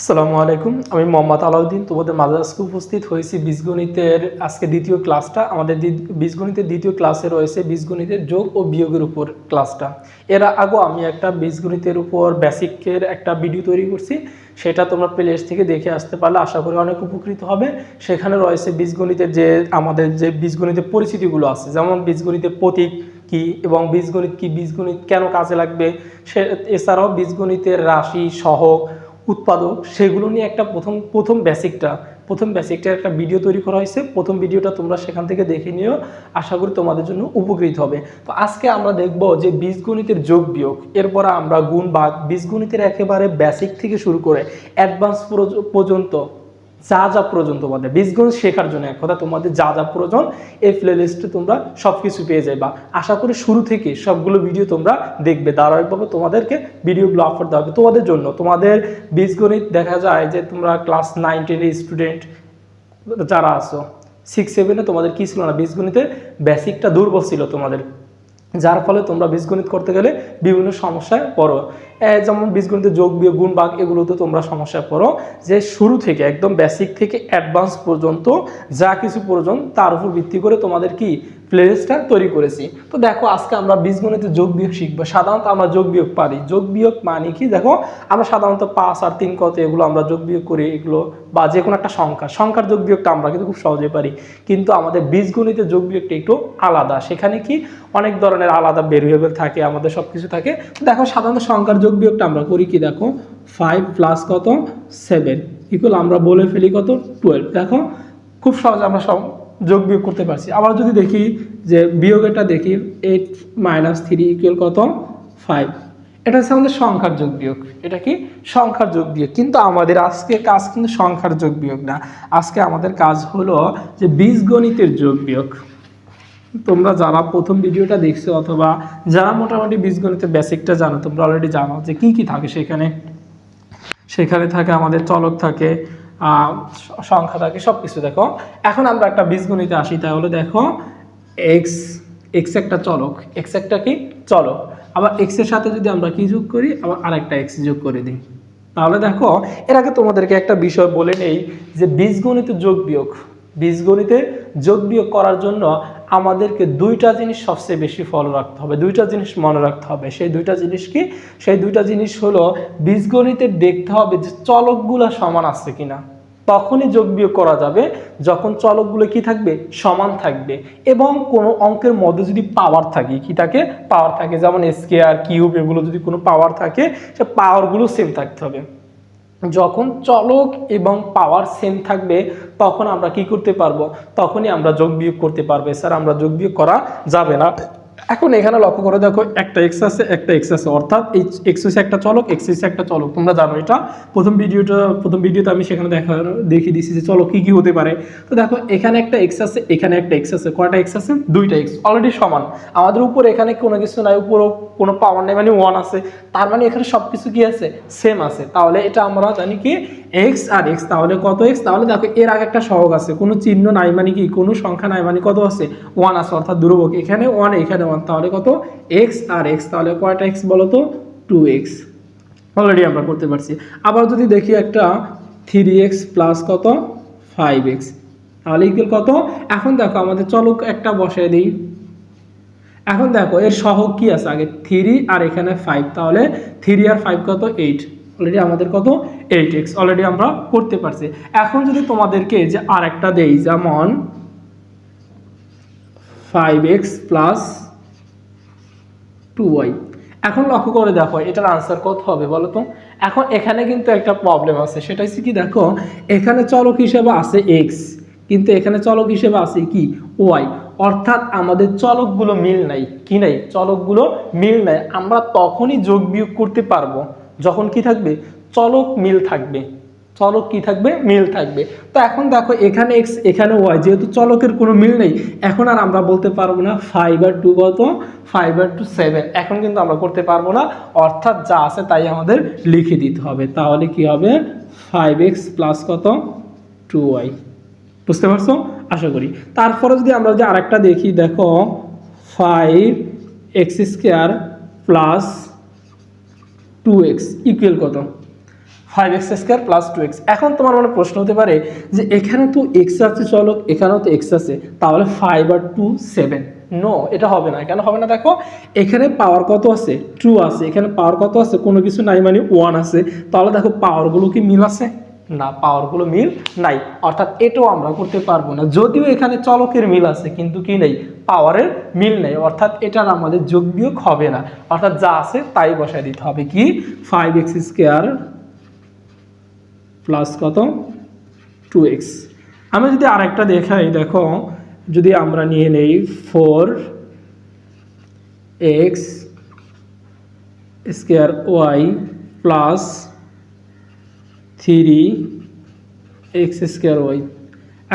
আসসালামু আলাইকুম আমি মোহাম্মদ আলাউদ্দিন তোমাদের মাদ্রাসকে উপস্থিত হয়েছি বীজগণিতের আজকে দ্বিতীয় ক্লাসটা আমাদের বীজগণিতের দ্বিতীয় ক্লাসে রয়েছে বীজগণিতের যোগ ও বিয়োগের উপর ক্লাসটা এর আগে আমি একটা বীজগণিতের উপর বেসিকের একটা ভিডিও তৈরি করছি সেটা তোমরা প্লে থেকে দেখে আসতে পারলে আশা করি অনেক উপকৃত হবে সেখানে রয়েছে বীজগণিতের যে আমাদের যে বীজগণিতের পরিচিতিগুলো আছে যেমন বীজগণিতের প্রতীক কি এবং বীজগণিত কি বীজগণিত কেন কাজে লাগবে সে এছাড়াও বীজগণিতের রাশি সহক উৎপাদক সেগুলো নিয়ে একটা প্রথম প্রথম বেসিকটা প্রথম বেসিকটা একটা ভিডিও তৈরি করা হয়েছে প্রথম ভিডিওটা তোমরা সেখান থেকে দেখে নিও আশা করি তোমাদের জন্য উপকৃত হবে তো আজকে আমরা দেখব যে বীজগণিতের যোগ বিয়োগ এরপর আমরা গুণ বাঘ বীজগণিতের একেবারে বেসিক থেকে শুরু করে অ্যাডভান্স পর্যন্ত যা যা প্রয়োজন তোমাদের বীজগণিত শেখার জন্য এক কথা তোমাদের যা যা প্রয়োজন এই প্লেলিস্টে তোমরা সব কিছু পেয়ে যাবা আশা করি শুরু থেকে সবগুলো ভিডিও তোমরা দেখবে ধারাবাহিকভাবে তোমাদেরকে ভিডিওগুলো আপলোড দেওয়া হবে তোমাদের জন্য তোমাদের বীজগণিত দেখা যায় যে তোমরা ক্লাস নাইন টেনের স্টুডেন্ট যারা আসো সিক্স সেভেনে তোমাদের কী ছিল না বীজগণিতের বেসিকটা দুর্বল ছিল তোমাদের যার ফলে তোমরা বীজগণিত করতে গেলে বিভিন্ন সমস্যায় পড়ো যেমন বীজগণিতে যোগ বিয়োগ গুণ বাঘ এগুলোতে তোমরা সমস্যা পড়ো যে শুরু থেকে একদম বেসিক থেকে অ্যাডভান্স পর্যন্ত যা কিছু প্রয়োজন তার উপর ভিত্তি করে তোমাদের কি প্লেলিস্টটা তৈরি করেছি তো দেখো আজকে আমরা বীজগণিতে যোগ বিয়োগ শিখবো সাধারণত আমরা যোগ বিয়োগ পারি যোগ বিয়োগ মানে কি দেখো আমরা সাধারণত পাঁচ আর তিন কত এগুলো আমরা যোগ বিয়োগ করি এগুলো বা যে কোনো একটা সংখ্যা সংখ্যার যোগ বিয়োগটা আমরা কিন্তু খুব সহজে পারি কিন্তু আমাদের বীজগণিতে যোগ বিয়োগটা একটু আলাদা সেখানে কি অনেক ধরনের আলাদা ভেরিয়েবল থাকে আমাদের সব কিছু থাকে দেখো সাধারণত সংখ্যার যোগ বিয়োগটা আমরা করি কি দেখো ফাইভ প্লাস কত সেভেন ইকুয়াল আমরা বলে ফেলি কত টুয়েলভ দেখো খুব সহজে আমরা সব যোগ বিয়োগ করতে পারছি আবার যদি দেখি যে বিয়োগেরটা দেখি এইট মাইনাস থ্রি ইকুয়াল কত ফাইভ এটা হচ্ছে আমাদের সংখ্যার যোগ বিয়োগ এটা কি সংখ্যার যোগ বিয়োগ কিন্তু আমাদের আজকে কাজ কিন্তু সংখ্যার যোগ বিয়োগ না আজকে আমাদের কাজ হলো যে বীজগণিতের যোগ বিয়োগ তোমরা যারা প্রথম ভিডিওটা দেখছো অথবা যারা মোটামুটি বীজগণিতের বেসিকটা জানো তোমরা অলরেডি জানো যে কি কি থাকে সেখানে সেখানে থাকে আমাদের চলক থাকে সংখ্যা থাকে সব কিছু দেখো এখন আমরা একটা বীজগণিতে আসি তাহলে দেখো এক্স এক্স একটা চলক এক্স একটা কি চলক আবার এক্সের সাথে যদি আমরা কি যোগ করি আবার আরেকটা এক্স যোগ করে দিই তাহলে দেখো এর আগে তোমাদেরকে একটা বিষয় বলে নেই যে বীজগণিত যোগ বিয়োগ বীজগণিতে যোগ বিয়োগ করার জন্য আমাদেরকে দুইটা জিনিস সবচেয়ে বেশি ফলো রাখতে হবে দুইটা জিনিস মনে রাখতে হবে সেই দুইটা জিনিস কি সেই দুইটা জিনিস হলো বীজগণিতে দেখতে হবে যে চলকগুলো সমান আছে কিনা তখনই যোগ বিয়োগ করা যাবে যখন চলকগুলো কি থাকবে সমান থাকবে এবং কোনো অঙ্কের মধ্যে যদি পাওয়ার থাকে কি থাকে পাওয়ার থাকে যেমন স্কেয়ার কিউব এগুলো যদি কোনো পাওয়ার থাকে সে পাওয়ারগুলো সেম থাকতে হবে যখন চলক এবং পাওয়ার সেম থাকবে তখন আমরা কি করতে পারবো তখনই আমরা যোগ বিয়োগ করতে পারবে স্যার আমরা যোগ বিয়োগ করা যাবে না এখন এখানে লক্ষ্য করে দেখো একটা এক্স আছে একটা এক্স আছে অর্থাৎ এই এক্সিসে একটা চলক এক্সিসে একটা চলক তোমরা জানো এটা প্রথম ভিডিওটা প্রথম ভিডিওতে আমি সেখানে দেখার দেখিয়ে দিছি যে চলক কি কি হতে পারে তো দেখো এখানে একটা এক্স আছে এখানে একটা এক্স আছে কয়টা এক্স আছে দুইটা এক্স অলরেডি সমান আমাদের উপর এখানে কোনো কিছু নাই উপর কোনো পাওয়ার নেই মানে ওয়ান আছে তার মানে এখানে সব কিছু কি আছে সেম আছে তাহলে এটা আমরা জানি কি এক্স আর এক্স তাহলে কত এক্স তাহলে দেখো এর আগে একটা সহগ আছে কোনো চিহ্ন নাই মানে কি কোনো সংখ্যা নাই মানে কত আছে ওয়ান আছে অর্থাৎ দুর্ভোগ এখানে ওয়ান এখানে ওয়ান ওয়ান তাহলে কত এক্স আর এক্স তাহলে কয়টা এক্স বলো তো টু এক্স অলরেডি আমরা করতে পারছি আবার যদি দেখি একটা থ্রি এক্স প্লাস কত ফাইভ এক্স তাহলে ইকুয়াল কত এখন দেখো আমাদের চলক একটা বসায় দিই এখন দেখো এর সহগ কি আছে আগে থ্রি আর এখানে ফাইভ তাহলে থ্রি আর ফাইভ কত এইট অলরেডি আমাদের কত এইট এক্স অলরেডি আমরা করতে পারছি এখন যদি তোমাদেরকে যে আর একটা দেই যেমন five x plus two y এখন লক্ষ্য করে দেখো এটার আনসার কত হবে বলো তো এখন এখানে কিন্তু একটা প্রবলেম আছে সেটা হচ্ছে কি দেখো এখানে চলক হিসেবে আছে এক্স কিন্তু এখানে চলক হিসেবে আছে কি ওয়াই অর্থাৎ আমাদের চলকগুলো মিল নাই কি নাই চলকগুলো মিল নাই আমরা তখনই যোগ বিয়োগ করতে পারবো যখন কি থাকবে চলক মিল থাকবে চলক কি থাকবে মিল থাকবে তো এখন দেখো এখানে এক্স এখানে ওয়াই যেহেতু চলকের কোনো মিল নেই এখন আর আমরা বলতে পারবো না ফাইভ আর টু কত ফাইভ আর টু সেভেন এখন কিন্তু আমরা করতে পারবো না অর্থাৎ যা আছে তাই আমাদের লিখে দিতে হবে তাহলে কি হবে ফাইভ এক্স প্লাস কত টু ওয়াই বুঝতে পারছো আশা করি তারপরে যদি আমরা যদি আরেকটা দেখি দেখো five x square plus two x equal কত five x square plus two x এখন তোমার মনে প্রশ্ন হতে পারে যে এখানে তো এক্স আছে চলক এখানেও তো এক্স আছে তাহলে ফাইভ আর টু সেভেন নো এটা হবে না কেন হবে না দেখো এখানে পাওয়ার কত আছে টু আছে এখানে পাওয়ার কত আছে কোনো কিছু নাই মানে ওয়ান আছে তাহলে দেখো পাওয়ারগুলো কি মিল আছে না পাওয়ারগুলো মিল নাই অর্থাৎ এটাও আমরা করতে পারবো না যদিও এখানে চলকের মিল আছে কিন্তু কি নেই পাওয়ারের মিল নেই অর্থাৎ এটার আমাদের যোগ বিয়োগ হবে না অর্থাৎ যা আছে তাই বসায় দিতে হবে কি ফাইভ এক্স স্কোয়ার প্লাস কত টু এক্স আমি যদি আরেকটা দেখাই দেখো যদি আমরা নিয়ে নেই four x square y plus three x square y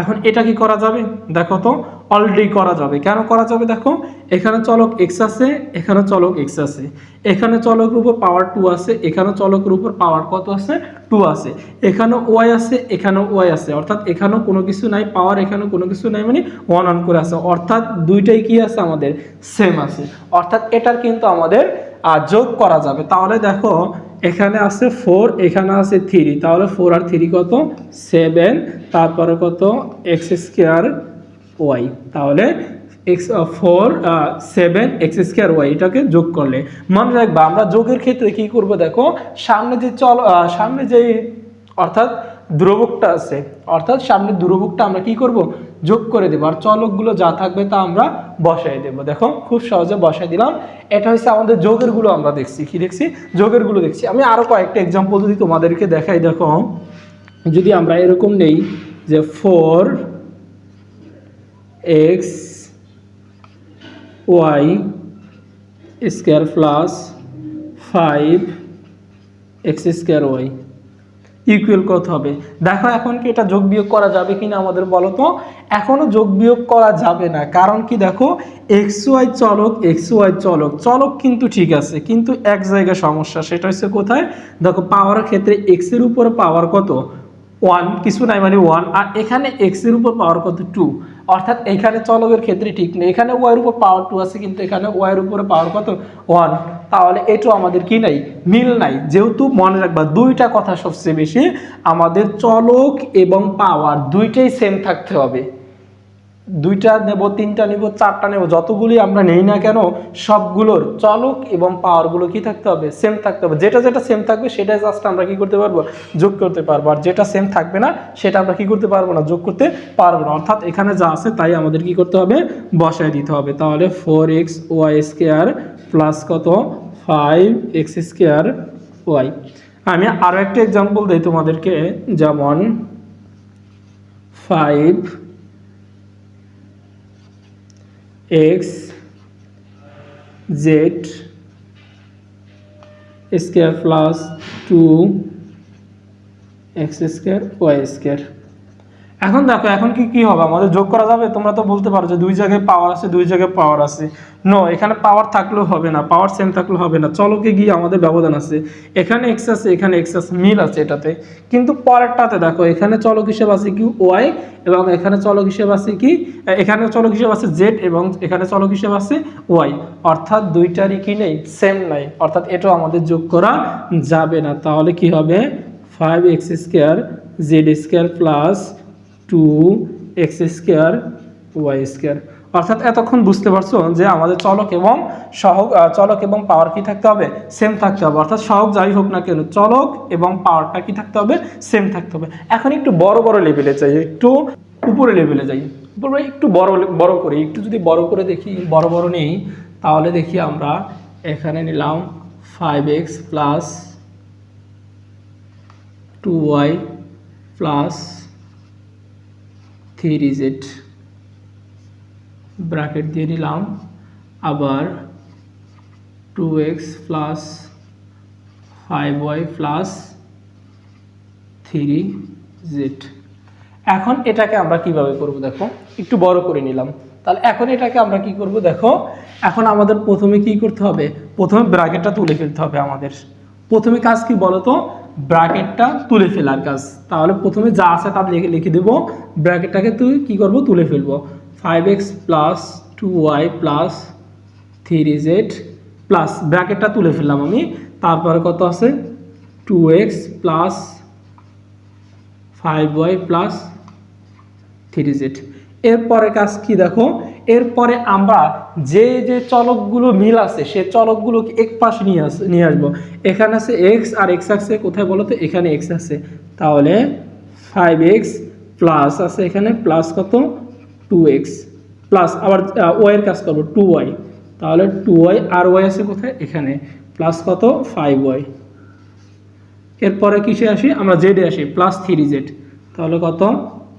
এখন এটা কি করা যাবে দেখো তো অলরেডি করা যাবে কেন করা যাবে দেখো এখানে চলক এক্স আছে এখানে চলক এক্স আছে এখানে চলকের উপর পাওয়ার টু আছে এখানে চলকের উপর পাওয়ার কত আছে টু আছে এখানে ওয়াই আছে এখানেও ওয়াই আছে অর্থাৎ এখানেও কোনো কিছু নাই পাওয়ার এখানেও কোনো কিছু নাই মানে ওয়ান অন করে আছে অর্থাৎ দুইটাই কি আছে আমাদের সেম আছে অর্থাৎ এটার কিন্তু আমাদের যোগ করা যাবে তাহলে দেখো এখানে আছে ফোর এখানে আছে থ্রি তাহলে ফোর আর থ্রি কত সেভেন তারপরে কত এক্স স্কোয়ার ওয়াই তাহলে x four seven x square y এটাকে যোগ করলে মনে রাখবা আমরা যোগের ক্ষেত্রে কি করব দেখো সামনে যে চল সামনে যে অর্থাৎ দ্রবকটা আছে অর্থাৎ সামনে দ্রবকটা আমরা কি করব যোগ করে দেবো আর চলকগুলো যা থাকবে তা আমরা বসাই দেব দেখো খুব সহজে বসাই দিলাম এটা হচ্ছে আমাদের যোগেরগুলো আমরা দেখছি কি দেখছি যোগেরগুলো দেখছি আমি আরও কয়েকটা এক্সাম্পল যদি তোমাদেরকে দেখাই দেখো যদি আমরা এরকম নেই যে four x y square plus five x square y equal কত হবে দেখো এখন কি এটা যোগ বিয়োগ করা যাবে কি না আমাদের বলো তো এখনও যোগ বিয়োগ করা যাবে না কারণ কি দেখো এক্স ওয়াই চলক এক্স ওয়াই চলক চলক কিন্তু ঠিক আছে কিন্তু এক জায়গায় সমস্যা সেটা হচ্ছে কোথায় দেখো পাওয়ারের ক্ষেত্রে এক্সের উপর পাওয়ার কত ওয়ান কিছু নাই মানে ওয়ান আর এখানে এক্সের উপর পাওয়ার কত টু অর্থাৎ এখানে চলকের ক্ষেত্রে ঠিক নেই এখানে ওয়ার উপর পাওয়ার টু আছে কিন্তু এখানে ওয়ার উপরে পাওয়ার কত ওয়ান তাহলে এটু আমাদের কি নাই মিল নাই যেহেতু মনে রাখবা দুইটা কথা সবচেয়ে বেশি আমাদের চলক এবং পাওয়ার দুইটাই সেম থাকতে হবে দুইটা নেব তিনটা নেব চারটা নেব যতগুলি আমরা নেই না কেন সবগুলোর চলক এবং পাওয়ারগুলো কি থাকতে হবে সেম থাকতে হবে যেটা যেটা সেম থাকবে সেটাই জাস্ট আমরা কি করতে পারবো যোগ করতে পারবো আর যেটা সেম থাকবে না সেটা আমরা কি করতে পারবো না যোগ করতে পারবো না অর্থাৎ এখানে যা আছে তাই আমাদের কি করতে হবে বসায় দিতে হবে তাহলে four x y square plus কত ফাইভ এক্স স্কেয়ার ওয়াই আমি আরও একটা এক্সাম্পল দিই তোমাদেরকে যেমন five x z square plus two x square y square এখন দেখো এখন কি কি হবে আমাদের যোগ করা যাবে তোমরা তো বলতে পারো যে দুই জায়গায় পাওয়ার আছে দুই জায়গায় পাওয়ার আছে নো এখানে পাওয়ার থাকলেও হবে না পাওয়ার সেম থাকলেও হবে না চলকে গিয়ে আমাদের ব্যবধান আছে এখানে এক্স আছে এখানে এক্স আছে মিল আছে এটাতে কিন্তু পরেরটাতে দেখো এখানে চলক হিসেব আছে কি ওয়াই এবং এখানে চলক হিসেব আছে কি এখানে চলক হিসেব আছে জেড এবং এখানে চলক হিসেব আছে ওয়াই অর্থাৎ দুইটারই কি নেই সেম নাই অর্থাৎ এটাও আমাদের যোগ করা যাবে না তাহলে কি হবে five x square z square plus two x square y square অর্থাৎ এতক্ষণ বুঝতে পারছো যে আমাদের চলক এবং সহক চলক এবং পাওয়ার কি থাকতে হবে সেম থাকতে হবে অর্থাৎ সহগ যাই হোক না কেন চলক এবং পাওয়ারটা কী থাকতে হবে সেম থাকতে হবে এখন একটু বড় বড় লেভেলে চাই একটু উপরে লেভেলে যাই উপরে একটু বড় বড় করে একটু যদি বড় করে দেখি বড় বড় নেই তাহলে দেখি আমরা এখানে নিলাম five x plus two y plus three z bracket দিয়ে নিলাম আবার two x plus five y plus three z এখন এটাকে আমরা কিভাবে করব দেখো একটু বড় করে নিলাম তাহলে এখন এটাকে আমরা কি করব দেখো এখন আমাদের প্রথমে কি করতে হবে প্রথমে ব্র্যাকেটটা তুলে ফেলতে হবে আমাদের প্রথমে কাজ কি বলতো ব্র্যাকেটটা তুলে ফেলার কাজ তাহলে প্রথমে যা আছে তা লিখে লিখে দেবো ব্র্যাকেটটাকে তুই কী করবো তুলে ফেলবো five x plus two y plus three z plus ব্র্যাকেটটা তুলে ফেললাম আমি তারপরে কত আছে two x plus five y plus three z এরপরে কাজ কি দেখো এরপরে আমরা যে যে চলকগুলো মিল আছে সে চলকগুলোকে এক পাশে নিয়ে আস নিয়ে আসবো এখানে আছে এক্স আর এক্স আছে কোথায় বলো তো এখানে এক্স আছে তাহলে ফাইভ এক্স প্লাস আছে এখানে প্লাস কত টু এক্স প্লাস আবার ওয়াইয়ের কাজ করবো টু ওয়াই তাহলে টু ওয়াই আর ওয়াই আছে কোথায় এখানে প্লাস কত ফাইভ ওয়াই এরপরে কিসে আসি আমরা জেডে আসি প্লাস থ্রি জেড তাহলে কত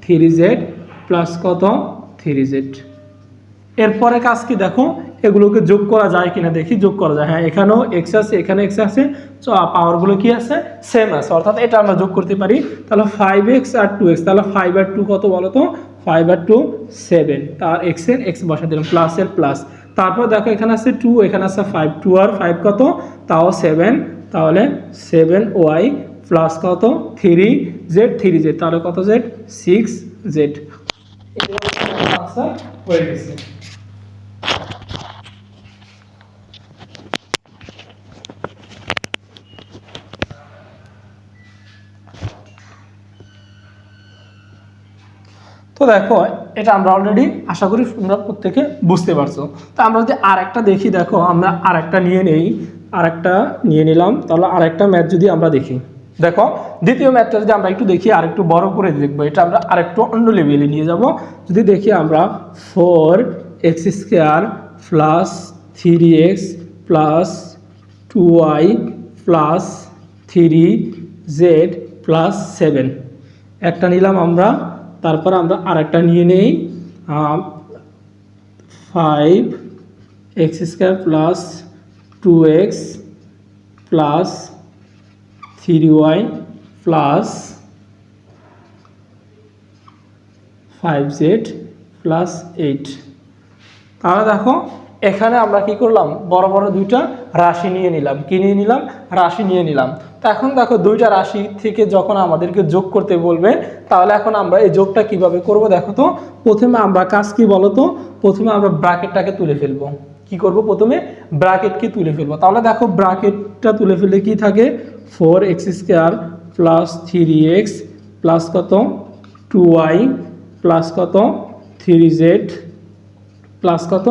থ্রি জেড প্লাস কত থ্রি জেড এরপরে কাজ কি দেখো এগুলোকে যোগ করা যায় কিনা দেখি যোগ করা যায় হ্যাঁ এখানেও এক্স আছে এখানে এক্স আছে পাওয়ারগুলো কি আছে সেম আছে অর্থাৎ এটা আমরা যোগ করতে পারি তাহলে ফাইভ এক্স আর টু এক্স তাহলে ফাইভ আর টু কত বলো তো ফাইভ আর টু সেভেন তার এক্স এর এক্স বসা দিলাম প্লাস এর প্লাস তারপর দেখো এখানে আছে টু এখানে আছে ফাইভ টু আর ফাইভ কত তাও সেভেন তাহলে সেভেন ওয়াই প্লাস কত থ্রি জেড থ্রি জেড তাহলে কত জেড সিক্স জেড আনসার হয়ে তো দেখো এটা আমরা অলরেডি আশা করি তোমরা প্রত্যেকে বুঝতে পারছো তো আমরা যদি আর একটা দেখি দেখো আমরা আরেকটা নিয়ে নেই আরেকটা নিয়ে নিলাম তাহলে আর একটা ম্যাচ যদি আমরা দেখি দেখো দ্বিতীয় ম্যাথটা যদি আমরা একটু দেখি আর একটু বড় করে দেখবো এটা আমরা আরেকটু অন্য লেভেলে নিয়ে যাব যদি দেখি আমরা four x square plus three x plus two y plus three z plus seven একটা নিলাম আমরা তারপর আমরা আরেকটা নিয়ে নেই five x square plus two x plus three y plus five z plus eight তাহলে দেখো এখানে আমরা কি করলাম বড় বড় দুইটা রাশি নিয়ে নিলাম কি নিয়ে নিলাম রাশি নিয়ে নিলাম তো এখন দেখো দুইটা রাশি থেকে যখন আমাদেরকে যোগ করতে বলবে তাহলে এখন আমরা এই যোগটা কিভাবে করব দেখো তো প্রথমে আমরা কাজ কি বলো তো প্রথমে আমরা ব্রাকেটটাকে তুলে ফেলবো কি করব প্রথমে ব্রাকেটকে তুলে ফেলবো তাহলে দেখো ব্রাকেটটা তুলে ফেললে কি থাকে four x square plus three x plus কত টু ওয়াই প্লাস কত থ্রি জেড প্লাস কত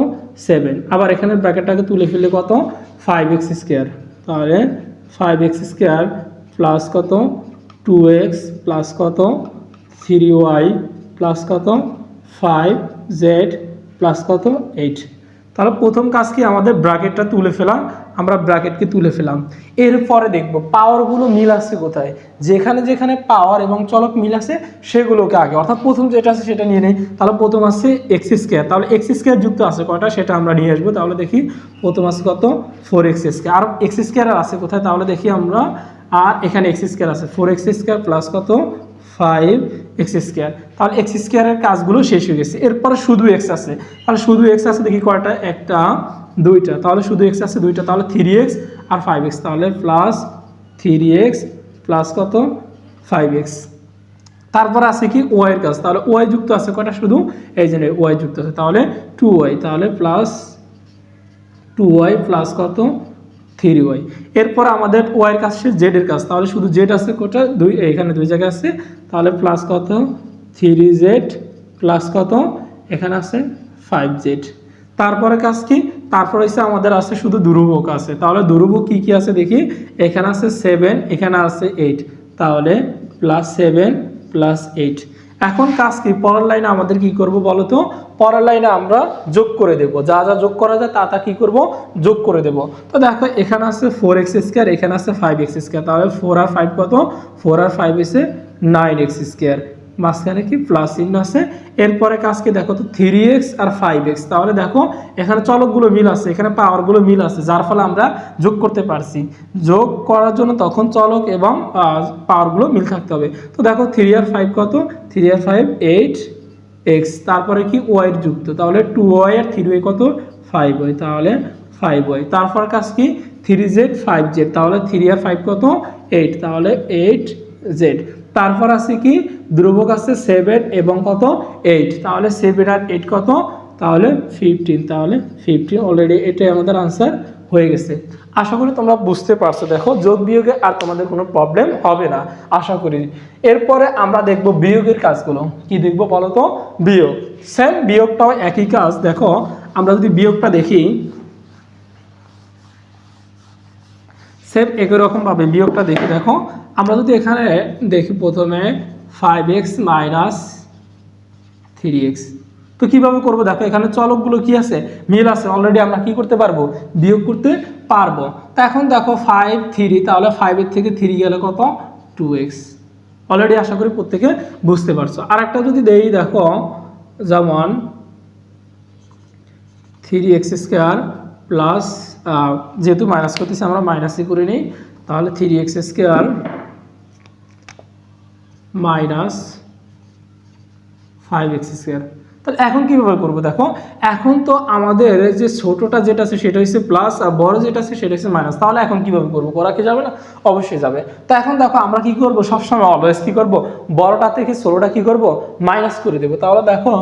সেভেন আবার এখানে ব্র্যাকেটটাকে তুলে ফেলে কত ফাইভ এক্স স্কোয়ার তাহলে ফাইভ এক্স স্কোয়ার প্লাস কত টু এক্স প্লাস কত থ্রি ওয়াই প্লাস কত ফাইভ জেড প্লাস কত এইট তাহলে প্রথম কাজ কি আমাদের ব্র্যাকেটটা তুলে ফেলাম আমরা ব্র্যাকেটকে তুলে ফেলাম এরপরে দেখব পাওয়ারগুলো মিল আসছে কোথায় যেখানে যেখানে পাওয়ার এবং চলক মিল আসে সেগুলোকে আগে অর্থাৎ প্রথম যেটা আছে সেটা নিয়ে নেই তাহলে প্রথম আসছে এক্স স্কোয়ার তাহলে এক্স স্কোয়ার যুক্ত আছে কয়টা সেটা আমরা নিয়ে আসবো তাহলে দেখি প্রথম আছে কত ফোর এক্স স্কোয়ার আর এক্স স্কোয়ার আছে কোথায় তাহলে দেখি আমরা আর এখানে এক্স স্কোয়ার আছে ফোর এক্স স্কোয়ার প্লাস কত ফাইভ এক্স স্কোয়ার তাহলে এক্স স্কোয়ারের কাজগুলো শেষ হয়ে গেছে এরপর শুধু এক্স আছে তাহলে শুধু এক্স আছে দেখি কয়টা একটা দুইটা তাহলে শুধু এক্স আছে দুইটা তাহলে থ্রি এক্স আর ফাইভ এক্স তাহলে প্লাস থ্রি এক্স প্লাস কত ফাইভ এক্স তারপর আছে কি ওয়াইয়ের কাজ তাহলে ওয়াই যুক্ত আছে কয়টা শুধু এই জন্য ওয়াই যুক্ত আছে তাহলে টু ওয়াই তাহলে প্লাস টু ওয়াই প্লাস কত থ্রি ওয়াই এরপর আমাদের ওয়াইয়ের কাজ শেষ জেডের কাজ তাহলে শুধু জেড আছে কোটা দুই এখানে দুই জায়গায় আছে তাহলে প্লাস কত থ্রি জেড প্লাস কত এখানে আছে ফাইভ জেড তারপরে কাজ কি তারপরে হচ্ছে আমাদের আছে শুধু দুরুভোগ আছে তাহলে দুরুভোগ কি কি আছে দেখি এখানে আছে সেভেন এখানে আছে এইট তাহলে প্লাস সেভেন প্লাস এইট এখন কাজ কি পরের লাইনে আমাদের কি করব বলো তো পরের লাইনে আমরা যোগ করে দেব যা যা যোগ করা যায় তা তা কী করব যোগ করে দেব তো দেখো এখানে আছে ফোর এক্স স্কোয়ার এখানে আছে ফাইভ এক্স স্কোয়ার তাহলে ফোর আর ফাইভ কত ফোর আর ফাইভ এসে নাইন এক্স স্কোয়ার মাঝখানে কি প্লাস চিহ্ন আছে এরপরে কাজকে দেখো তো থ্রি এক্স আর ফাইভ এক্স তাহলে দেখো এখানে চলকগুলো মিল আছে এখানে পাওয়ারগুলো মিল আছে যার ফলে আমরা যোগ করতে পারছি যোগ করার জন্য তখন চলক এবং পাওয়ারগুলো মিল থাকতে হবে তো দেখো থ্রি আর ফাইভ কত থ্রি আর ফাইভ এইট এক্স তারপরে কি ওয়াইয়ের যুক্ত তাহলে টু ওয়াই আর থ্রি ওয়াই কত ফাইভ ওয়াই তাহলে ফাইভ ওয়াই তারপর কাজ কি থ্রি জেড ফাইভ জেড তাহলে থ্রি আর ফাইভ কত এইট তাহলে এইট জেড তারপর আছে কি ধ্রুবক আছে সেভেন এবং কত এইট তাহলে সেভেন আর এইট কত তাহলে ফিফটিন তাহলে ফিফটিন অলরেডি এটাই আমাদের আনসার হয়ে গেছে আশা করি তোমরা বুঝতে পারছো দেখো যোগ বিয়োগে আর তোমাদের কোনো প্রবলেম হবে না আশা করি এরপরে আমরা দেখব বিয়োগের কাজগুলো কি দেখবো বলো তো বিয়োগ সেম বিয়োগটাও একই কাজ দেখো আমরা যদি বিয়োগটা দেখি সেম একই রকমভাবে বিয়োগটা দেখি দেখো আমরা যদি এখানে দেখি প্রথমে five x minus three x তো কীভাবে করবো দেখো এখানে চলকগুলো কি আছে মিল আছে অলরেডি আমরা কি করতে পারবো বিয়োগ করতে পারবো তা এখন দেখো ফাইভ থ্রি তাহলে ফাইভের থেকে থ্রি গেলে কত টু এক্স অলরেডি আশা করি প্রত্যেকে বুঝতে পারছো আর একটা যদি দেই দেখো যেমন থ্রি এক্স স্কোয়ার প্লাস যেহেতু মাইনাস করতেছি আমরা মাইনাসই করে নিই তাহলে three x square minus five x square তাহলে এখন কী ব্যবহার করবো দেখো এখন তো আমাদের যে ছোটোটা যেটা আছে সেটা হচ্ছে প্লাস আর বড় যেটা আছে সেটা হচ্ছে মাইনাস তাহলে এখন কীভাবে করবো করা কি যাবে না অবশ্যই যাবে তো এখন দেখো আমরা কি করবো সবসময় অলওয়েজ কী করবো বড়টা থেকে ষোলোটা কি করবো মাইনাস করে দেবো তাহলে দেখো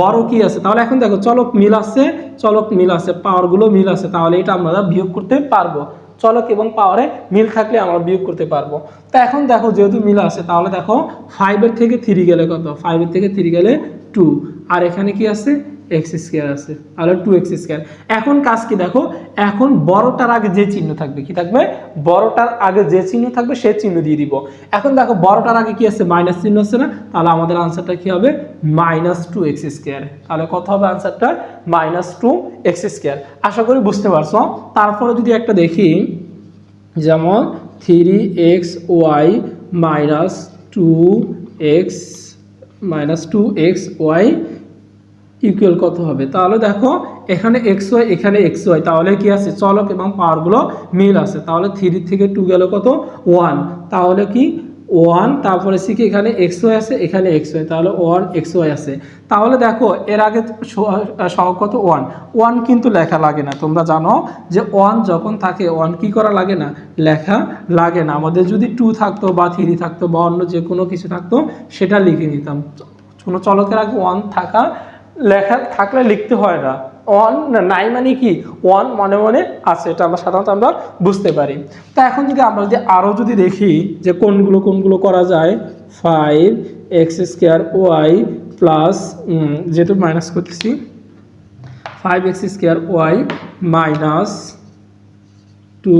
বড় কি আছে তাহলে এখন দেখো চলক মিল আছে চলক মিল আছে পাওয়ারগুলো মিল আছে তাহলে এটা আমরা বিয়োগ করতে পারবো চলক এবং পাওয়ারে মিল থাকলে আমরা বিয়োগ করতে পারবো তো এখন দেখো যেহেতু মিল আছে তাহলে দেখো ফাইভের থেকে থ্রি গেলে কত ফাইভের থেকে থ্রি গেলে টু আর এখানে কি আছে এক্স স্কোয়ার আছে আর টু এক্স স্কোয়ার এখন কাজ কি দেখো এখন বড়টার আগে যে চিহ্ন থাকবে কি থাকবে বড়টার আগে যে চিহ্ন থাকবে সে চিহ্ন দিয়ে দিব এখন দেখো বড়টার আগে কি আছে মাইনাস চিহ্ন আছে না তাহলে আমাদের আনসারটা কি হবে মাইনাস টু এক্স স্কোয়ার তাহলে কত হবে আনসারটা মাইনাস টু এক্স স্কোয়ার আশা করি বুঝতে পারছো তারপরে যদি একটা দেখি যেমন three x y minus two x minus two x y equal কত হবে তাহলে দেখো এখানে এক্স ওয়াই এখানে এক্স ওয়াই তাহলে কি আছে চলক এবং পাওয়ারগুলো মিল আছে তাহলে থ্রি থেকে টু গেল কত ওয়ান তাহলে কি ওয়ান তারপরে সি কি এখানে এক্স ওয়াই আছে এখানে এক্স ওয়াই তাহলে ওয়ান এক্স ওয়াই আছে তাহলে দেখো এর আগে সহ কত ওয়ান ওয়ান কিন্তু লেখা লাগে না তোমরা জানো যে ওয়ান যখন থাকে ওয়ান কি করা লাগে না লেখা লাগে না আমাদের যদি টু থাকতো বা থ্রি থাকতো বা অন্য যে কোনো কিছু থাকতো সেটা লিখে নিতাম কোনো চলকের আগে ওয়ান থাকা লেখা থাকলে লিখতে হয় না অন নাই মানে কি ওয়ান মনে মনে আছে এটা আমরা সাধারণত আমরা বুঝতে পারি তা এখন যদি আমরা যদি আরও যদি দেখি যে কোনগুলো কোনগুলো করা যায় five X square Y plus যেহেতু মাইনাস করতেছি five X square Y minus two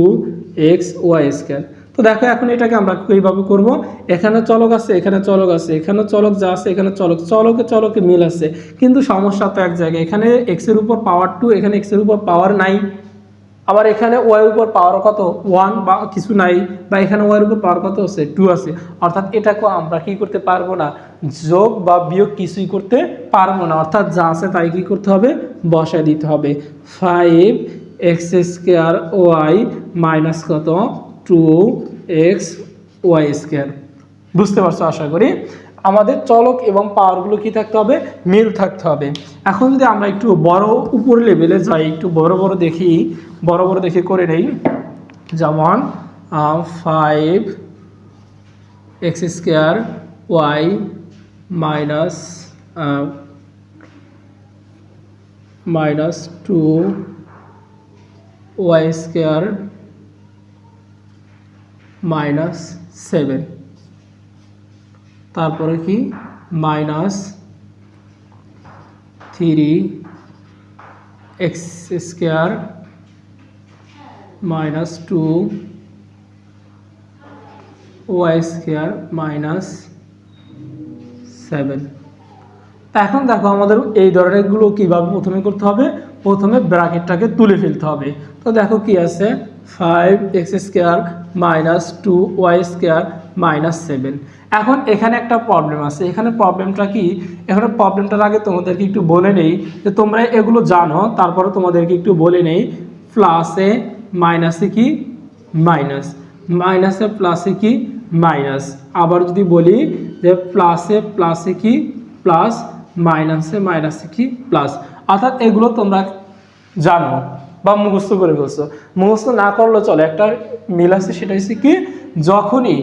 X Y square তো দেখো এখন এটাকে আমরা এইভাবে করব এখানে চলক আছে এখানে চলক আছে এখানে চলক যা আছে এখানে চলক চলকে চলকে মিল আছে কিন্তু সমস্যা তো এক জায়গায় এখানে এক্সের উপর পাওয়ার টু এখানে এক্সের উপর পাওয়ার নাই আবার এখানে ওয়ের উপর পাওয়ার কত ওয়ান বা কিছু নাই বা এখানে ওয়ের উপর পাওয়ার কত আছে টু আছে অর্থাৎ এটাকে আমরা কি করতে পারবো না যোগ বা বিয়োগ কিছুই করতে পারবো না অর্থাৎ যা আছে তাই কি করতে হবে বসায় দিতে হবে five x square y minus কত টু এক্স ওয়াই স্কোয়ার বুঝতে পারছো আশা করি আমাদের চলক এবং পাওয়ারগুলো কি থাকতে হবে মিল থাকতে হবে এখন যদি আমরা একটু বড় উপর লেভেলে যাই একটু বড় বড় দেখি বড় বড় দেখে করে নেই যেমন five x square y minus minus two y square minus seven তারপরে কি minus three x square minus two y square minus seven এখন দেখো আমাদের এই ধরনেরগুলো কীভাবে প্রথমে করতে হবে প্রথমে ব্র্যাকেটটাকে তুলে ফেলতে হবে তো দেখো কি আছে five x square minus two y square minus seven এখন এখানে একটা প্রবলেম আছে এখানে প্রবলেমটা কি এখানে প্রবলেমটার আগে তোমাদেরকে একটু বলে নেই যে তোমরা এগুলো জানো তারপরে তোমাদেরকে একটু বলে নেই প্লাসে মাইনাসে কি মাইনাস মাইনাসে প্লাসে কি মাইনাস আবার যদি বলি যে প্লাসে প্লাসে কি প্লাস মাইনাসে মাইনাসে কি প্লাস অর্থাৎ এগুলো তোমরা জানো বা মুখস্থ করে ফেলছো মুখস্থ না করলে চলে একটা মিল আছে সেটা হচ্ছে কি যখনই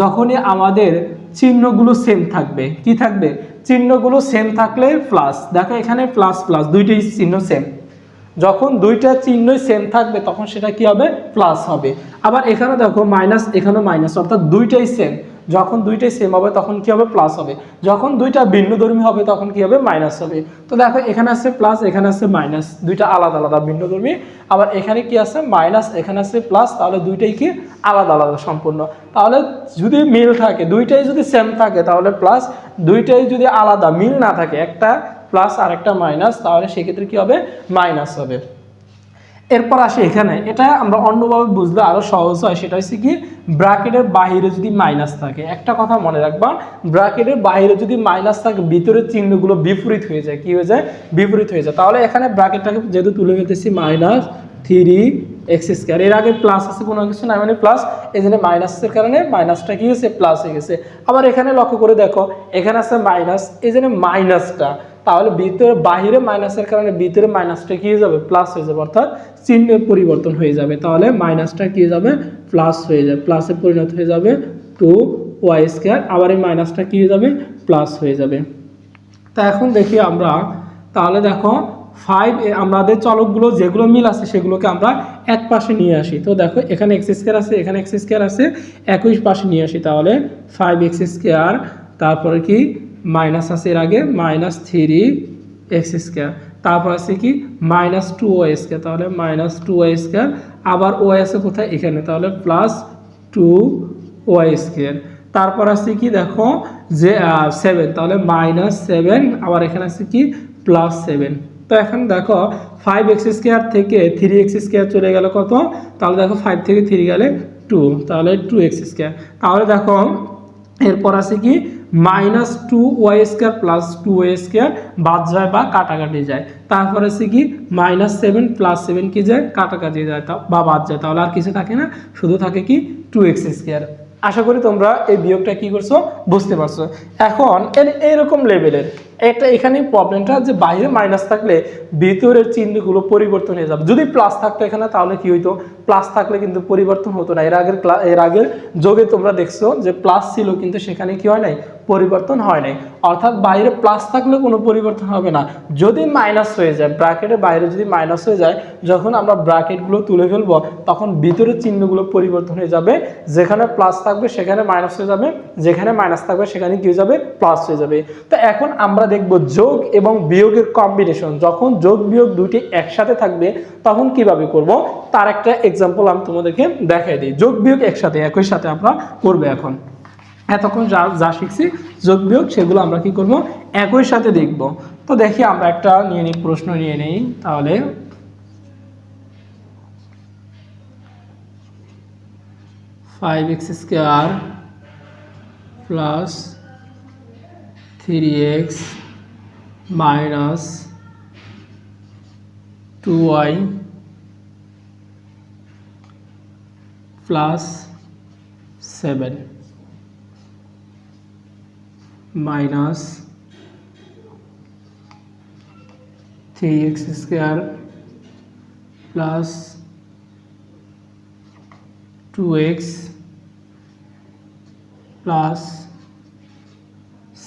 যখনই আমাদের চিহ্নগুলো সেম থাকবে কি থাকবে চিহ্নগুলো সেম থাকলে প্লাস দেখো এখানে প্লাস প্লাস দুইটাই চিহ্ন সেম যখন দুইটা চিহ্নই সেম থাকবে তখন সেটা কি হবে প্লাস হবে আবার এখানে দেখো মাইনাস এখানেও মাইনাস অর্থাৎ দুইটাই সেম যখন দুইটাই সেম হবে তখন কি হবে প্লাস হবে যখন দুইটা ভিন্নধর্মী হবে তখন কি হবে মাইনাস হবে তো দেখো এখানে আছে প্লাস এখানে আছে মাইনাস দুইটা আলাদা আলাদা ভিন্নধর্মী আবার এখানে কি আছে মাইনাস এখানে আছে প্লাস তাহলে দুইটাই কি আলাদা আলাদা সম্পূর্ণ তাহলে যদি মিল থাকে দুইটাই যদি সেম থাকে তাহলে প্লাস দুইটাই যদি আলাদা মিল না থাকে একটা প্লাস আরেকটা মাইনাস তাহলে সেক্ষেত্রে কি হবে মাইনাস হবে এরপর আসে এখানে এটা আমরা অন্যভাবে বুঝলে আরও সহজ হয় সেটা হচ্ছে কি ব্রাকেটের বাহিরে যদি মাইনাস থাকে একটা কথা মনে রাখবা ব্রাকেটের বাহিরে যদি মাইনাস থাকে ভিতরের চিহ্নগুলো বিপরীত হয়ে যায় কি হয়ে যায় বিপরীত হয়ে যায় তাহলে এখানে ব্রাকেটটাকে যেহেতু তুলে ফেলতেছি মাইনাস থ্রি এক্স স্কোয়ার এর আগে প্লাস আছে কোনো কিছু না মানে প্লাস এই জন্য মাইনাসের কারণে মাইনাসটা কি হয়েছে প্লাস হয়ে গেছে আবার এখানে লক্ষ্য করে দেখো এখানে আছে মাইনাস এই জন্য মাইনাসটা তাহলে ভিতরে বাহিরে মাইনাসের কারণে ভিতরে মাইনাসটা কি হয়ে যাবে প্লাস হয়ে যাবে অর্থাৎ চিহ্নের পরিবর্তন হয়ে যাবে তাহলে মাইনাসটা কী যাবে প্লাস হয়ে যাবে প্লাসে পরিণত হয়ে যাবে টু ওয়াই স্কোয়ার আবার এই মাইনাসটা কি হয়ে যাবে প্লাস হয়ে যাবে তা এখন দেখি আমরা তাহলে দেখো ফাইভ আমাদের চলকগুলো যেগুলো মিল আছে সেগুলোকে আমরা এক পাশে নিয়ে আসি তো দেখো এখানে এক্স স্কোয়ার আছে এখানে এক্স স্কোয়ার আছে একই পাশে নিয়ে আসি তাহলে ফাইভ এক্স স্কোয়ার তারপরে কি মাইনাস আছে এর আগে মাইনাস থ্রি এক্স স্কোয়ার তারপর আছে কি মাইনাস টু ও স্কোয়ার তাহলে মাইনাস টু ওয়াই স্কোয়ার আবার ও আছে কোথায় এখানে তাহলে প্লাস টু ওয়াই স্কোয়ার তারপর আছে কি দেখো যে সেভেন তাহলে মাইনাস সেভেন আবার এখানে আছে কি প্লাস সেভেন তো এখন দেখো ফাইভ এক্স স্কোয়ার থেকে থ্রি এক্স স্কোয়ার চলে গেল কত তাহলে দেখো ফাইভ থেকে থ্রি গেলে টু তাহলে টু এক্স স্কোয়ার তাহলে দেখো এরপর আছে কি minus two y square plus two y square বাদ যায় বা কাটাকাটি যায় তারপরে হচ্ছে কি মাইনাস সেভেন প্লাস সেভেন কি যায় কাটাকাটি যায় বা বাদ যায় তাহলে আর কিছু থাকে না শুধু থাকে কি টু এক্স স্কোয়ার আশা করি তোমরা এই বিয়োগটা কি করছো বুঝতে পারছো এখন এরকম লেভেলের একটা এখানে প্রবলেমটা যে বাইরে মাইনাস থাকলে ভিতরের চিহ্নগুলো পরিবর্তন হয়ে যাবে যদি প্লাস থাকতো এখানে তাহলে কি হইতো প্লাস থাকলে কিন্তু পরিবর্তন হতো না এর আগের এর আগের যোগে তোমরা দেখছো যে প্লাস ছিল কিন্তু সেখানে কি হয় নাই পরিবর্তন হয় নাই অর্থাৎ বাইরে প্লাস থাকলে কোনো পরিবর্তন হবে না যদি মাইনাস হয়ে যায় ব্র্যাকেটের বাইরে যদি মাইনাস হয়ে যায় যখন আমরা ব্র্যাকেটগুলো তুলে ফেলবো তখন ভিতরের চিহ্নগুলো পরিবর্তন হয়ে যাবে যেখানে প্লাস থাকবে সেখানে মাইনাস হয়ে যাবে যেখানে মাইনাস থাকবে সেখানে কি হয়ে যাবে প্লাস হয়ে যাবে তো এখন আমরা আমরা দেখব যোগ এবং বিয়োগের কম্বিনেশন যখন যোগ বিয়োগ দুটি একসাথে থাকবে তখন কিভাবে করব তার একটা এক্সাম্পল আমি তোমাদেরকে দেখাই দিই যোগ বিয়োগ একসাথে একই সাথে আমরা করবো এখন এতক্ষণ যা যা শিখছি যোগ বিয়োগ সেগুলো আমরা কি করব একই সাথে দেখব তো দেখি আমরা একটা নিয়ে নিই প্রশ্ন নিয়ে নেই তাহলে five x square plus 3x minus 2y plus 7 minus 3x square plus 2x plus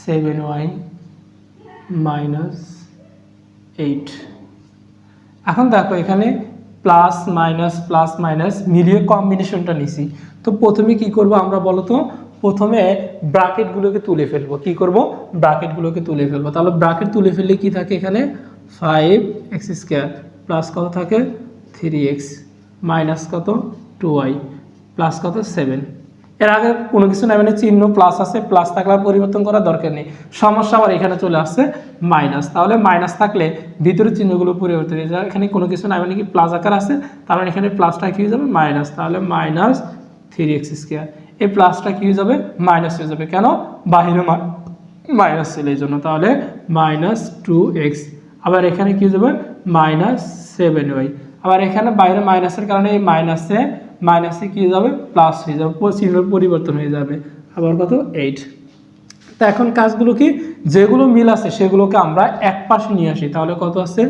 seven y minus eight এখন দেখো এখানে প্লাস মাইনাস প্লাস মাইনাস মিলিয়ে কম্বিনেশনটা নিছি তো প্রথমে কি করব আমরা বলো তো প্রথমে ব্রাকেটগুলোকে তুলে ফেলবো কি করব ব্রাকেটগুলোকে তুলে ফেলবো তাহলে ব্রাকেট তুলে ফেললে কি থাকে এখানে ফাইভ এক্স স্কোয়ার প্লাস কত থাকে থ্রি এক্স মাইনাস কত টু ওয়াই প্লাস কত সেভেন এর আগে কোনো কিছু না মানে চিহ্ন প্লাস আছে প্লাস থাকলে পরিবর্তন করার দরকার নেই সমস্যা আবার এখানে চলে আসছে মাইনাস তাহলে মাইনাস থাকলে ভিতরের চিহ্নগুলো পরিবর্তন হয়ে যায় এখানে কোনো কিছু না মানে কি প্লাস আকার আছে তার মানে এখানে প্লাসটা কী হয়ে যাবে মাইনাস তাহলে মাইনাস থ্রি এক্স স্কোয়ার এই প্লাসটা কী হয়ে যাবে মাইনাস হয়ে যাবে কেন বাহিরে মাইনাস ছিল এই জন্য তাহলে মাইনাস টু এক্স আবার এখানে কী হয়ে যাবে মাইনাস সেভেন ওয়াই আবার এখানে বাইরে মাইনাসের কারণে এই মাইনাসে মাইনাসে কি যাবে প্লাস হয়ে যাবে চিহ্ন পরিবর্তন হয়ে যাবে আবার কত এইট তা এখন কাজগুলো কি যেগুলো মিল আছে সেগুলোকে আমরা এক পাশে নিয়ে আসি তাহলে কত আছে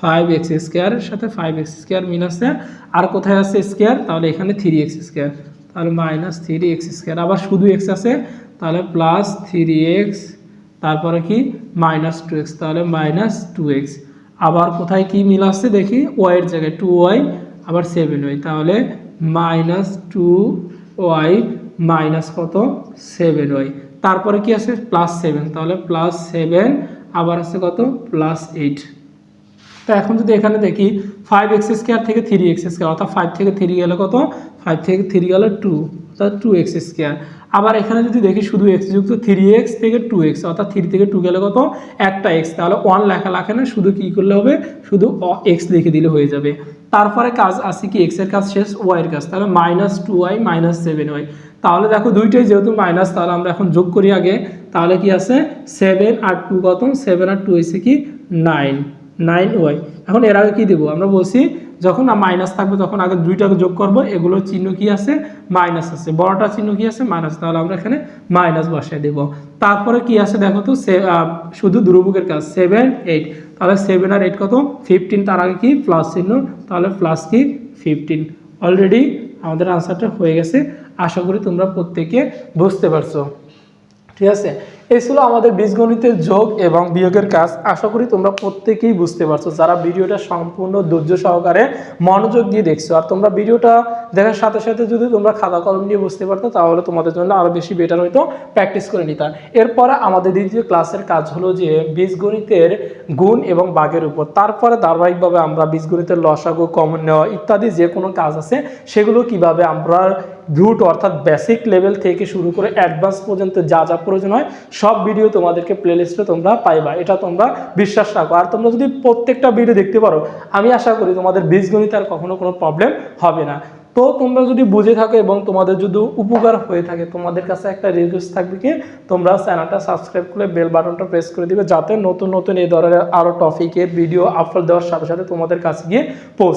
ফাইভ এক্স স্কোয়ারের সাথে ফাইভ এক্স স্কোয়ার মিল আছে আর কোথায় আছে স্কোয়ার তাহলে এখানে থ্রি এক্স স্কোয়ার তাহলে মাইনাস থ্রি এক্স স্কোয়ার আবার শুধু এক্স আছে তাহলে প্লাস থ্রি এক্স তারপরে কি মাইনাস টু এক্স তাহলে মাইনাস টু এক্স আবার কোথায় কি মিল আসছে দেখি ওয়াইয়ের জায়গায় টু ওয়াই আবার সেভেন ওয়াই তাহলে মাইনাস টু ওয়াই মাইনাস কত সেভেন ওয়াই তারপরে কি আছে প্লাস সেভেন তাহলে প্লাস সেভেন আবার আছে কত প্লাস এইট তো এখন যদি এখানে দেখি ফাইভ এক্স স্কোয়ার থেকে থ্রি এক্স স্কোয়ার অর্থাৎ ফাইভ থেকে থ্রি গেলে কত ফাইভ থেকে থ্রি গেলে টু অর্থাৎ টু এক্স স্কোয়ার আবার এখানে যদি দেখি শুধু এক্স যুক্ত থ্রি এক্স থেকে টু এক্স অর্থাৎ থ্রি থেকে টু গেলে কত একটা এক্স তাহলে ওয়ান লেখা লাখে না শুধু কী করলে হবে শুধু এক্স লিখে দিলে হয়ে যাবে তারপরে কাজ আছে কি এক্সের কাজ শেষ ওয়াইয়ের কাজ তাহলে minus two y minus seven y তাহলে দেখো দুইটাই যেহেতু মাইনাস তাহলে আমরা এখন যোগ করি আগে তাহলে কি আছে সেভেন আর টু কত সেভেন আর টু হয়েছে কি নাইন নাইন ওয়াই এখন এর আগে কী দেবো আমরা বলছি যখন মাইনাস থাকবে তখন আগে দুইটাকে যোগ করব এগুলো চিহ্ন কি আছে মাইনাস আছে বড়টা চিহ্ন কি আছে মাইনাস তাহলে আমরা এখানে মাইনাস বসাই দেব তারপরে কি আছে দেখো তো শুধু দুর্ভোগের কাজ সেভেন এইট তাহলে সেভেন আর এইট কত ফিফটিন তার আগে কি প্লাস চিহ্ন তাহলে প্লাস কি ফিফটিন অলরেডি আমাদের আনসারটা হয়ে গেছে আশা করি তোমরা প্রত্যেকে বুঝতে পারছো ঠিক আছে এই ছিল আমাদের বীজগণিতের যোগ এবং বিয়োগের কাজ আশা করি তোমরা প্রত্যেকেই বুঝতে পারছো যারা ভিডিওটা সম্পূর্ণ ধৈর্য সহকারে মনোযোগ দিয়ে দেখছো আর তোমরা ভিডিওটা দেখার সাথে সাথে যদি তোমরা খাতা কলম নিয়ে বুঝতে পারতো তাহলে তোমাদের জন্য আরও বেশি বেটার হইতো প্র্যাকটিস করে নিতাম এরপরে আমাদের দ্বিতীয় ক্লাসের কাজ হলো যে বীজগণিতের গুণ এবং বাঘের উপর তারপরে ধারাবাহিকভাবে আমরা বীজগণিতের লসাগু কমন নেওয়া ইত্যাদি যে কোনো কাজ আছে সেগুলো কিভাবে আমরা রুট অর্থাৎ বেসিক লেভেল থেকে শুরু করে অ্যাডভান্স পর্যন্ত যা যা প্রয়োজন হয় সব ভিডিও তোমাদেরকে প্লেলিস্টে তোমরা পাইবা এটা তোমরা বিশ্বাস রাখো আর তোমরা যদি প্রত্যেকটা ভিডিও দেখতে পারো আমি আশা করি তোমাদের বীজগণিত আর কখনো কোনো প্রবলেম হবে না তো তোমরা যদি বুঝে থাকো এবং তোমাদের যদি উপকার হয়ে থাকে তোমাদের কাছে একটা রিকোয়েস্ট থাকবে কি তোমরা চ্যানেলটা সাবস্ক্রাইব করে বেল বাটনটা প্রেস করে দিবে যাতে নতুন নতুন এই ধরনের আরও টপিকের ভিডিও আপলোড দেওয়ার সাথে সাথে তোমাদের কাছে গিয়ে পৌঁছে